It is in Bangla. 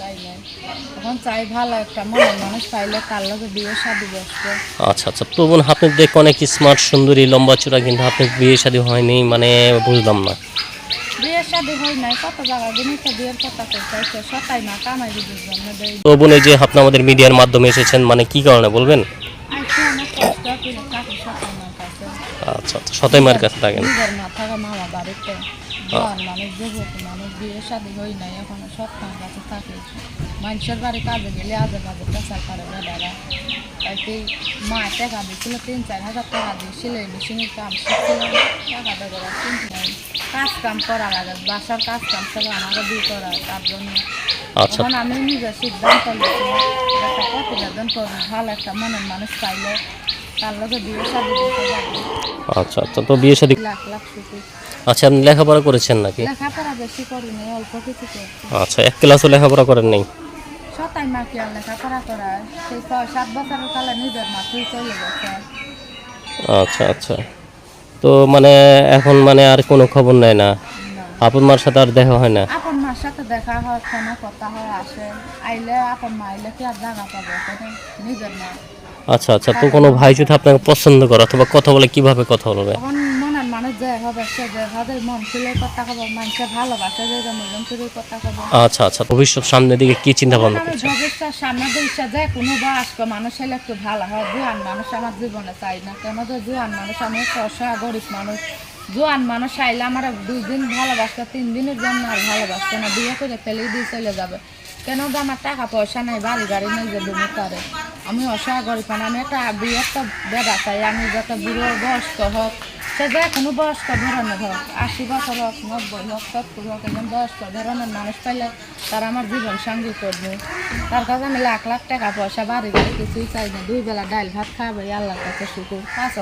চাই নাই এখন চাই ভালো একটা মনের মানুষ পাইলে তার লগে বিয়ে শাদি বসবে। আচ্ছা আচ্ছা তো বোন আপনি দেখে অনেক স্মার্ট সুন্দরী লম্বা চূড়া কিন্তু আপনার বিয়ে শাদী হয়নি মানে বুঝলাম না। তো বোন এই যে আপনি আমাদের মিডিয়ার মাধ্যমে এসেছেন মানে কি কারণে বলবেন? আচ্ছা আচ্ছা সতাই মার কাছে থাকেন। মামা বাড়িতে মানুষ যুবক মানুষ বিয়ে শাদি হই নাই এখনও সব মার কাছে থাকে। মানুষের বাড়ি কাজে গেলে আজে বাজে পেশার করে বেড়ারা তাই কি মা টাকা দিয়েছিল তিন চার হাজার টাকা দিয়ে সেলাই মেশিনের কাম শিখছিলাম টাকা দেওয়া চিন্তা নাই। কাজ কাম করা লাগে বাসার কাজ কাম সব আমাকে দিয়ে করা তার জন্য। আচ্ছা। এখন আমি নিজের সিদ্ধান্ত নিয়েছি একটা প্রতিবেদন করব ভালো একটা মনের মানুষ পাইলে তার লগে বিয়ে শাদি আচ্ছা আচ্ছা তো বিয়ে শাদী লাখ লাখ শুধু আচ্ছা আপনি লেখাপড়া করেছেন নাকি? লেখাপড়া বেশি করিনি অল্প কিছু আচ্ছা এক ক্লাসও লেখাপড়া করেন নাই? সতাই আর লেখাপড়া করায়? সেই সাত বছরের কালে নিজের মাকেই চলে গেছে। আচ্ছা আচ্ছা। তো মানে এখন মানে আর কোনো খবর নেয় না। আপন মার সাথে আর দেখা হয় না? আপন মার সাথে দেখা হয় কথা হয় আসে। আইলে আপন মা আইলে কি আর জায়গা পাবে? নিজের মা। আচ্ছা আচ্ছা তো কোনো ভাই যদি আপনাকে পছন্দ করে অথবা কথা বলে কীভাবে কথা বলবে? তখন মনের মানুষ যে হবে সে যে হবে মন খুলে কথা কব মানুষের ভালোবাসে যে যে মজন করে কথা কব আচ্ছা আচ্ছা ভবিষ্যৎ সামনের দিকে কি চিন্তা ভাবনা আমি করছেন? ভবিষ্যৎ সামনে দিচ্ছে যে কোনো বয়স্ক মানুষ হলে একটু ভালো হয়। জোয়ান মানুষ আমার জীবনে চাই না। কেন যে জোয়ান মানুষ আমি একটা অসহায় গরিব মানুষ। জোয়ান মানুষ আইলে আমার দুই দিন ভালোবাসতো তিন দিনের জন্য আর ভালোবাসতো না। বিয়ে করে ফেলে দিয়ে চলে যাবে। কেন যে আমার টাকা পয়সা নেই, বাড়ি গাড়ি নেই যে তুমি করে। আমি অসহায় গরিব মানুষ আমি একটা একটা বেড়া চাই আমি যাতে বুড়ো বয়স্ক হোক, সে যে কোনো বয়স্ক ধরনের হোক, আশি বছর হোক, নব্বই হোক, সত্তর হোক, একজন বয়স্ক ধরনের মানুষ পাইলে তার আমার জীবন সঙ্গী করবে। তার কাছে আমি লাখ লাখ টাকা পয়সা, বাড়ি গাড়ি কিছুই চাই না। দুই বেলা ডাল ভাত খাবে আল্লাহর কাছে শুকুর। পাঁচ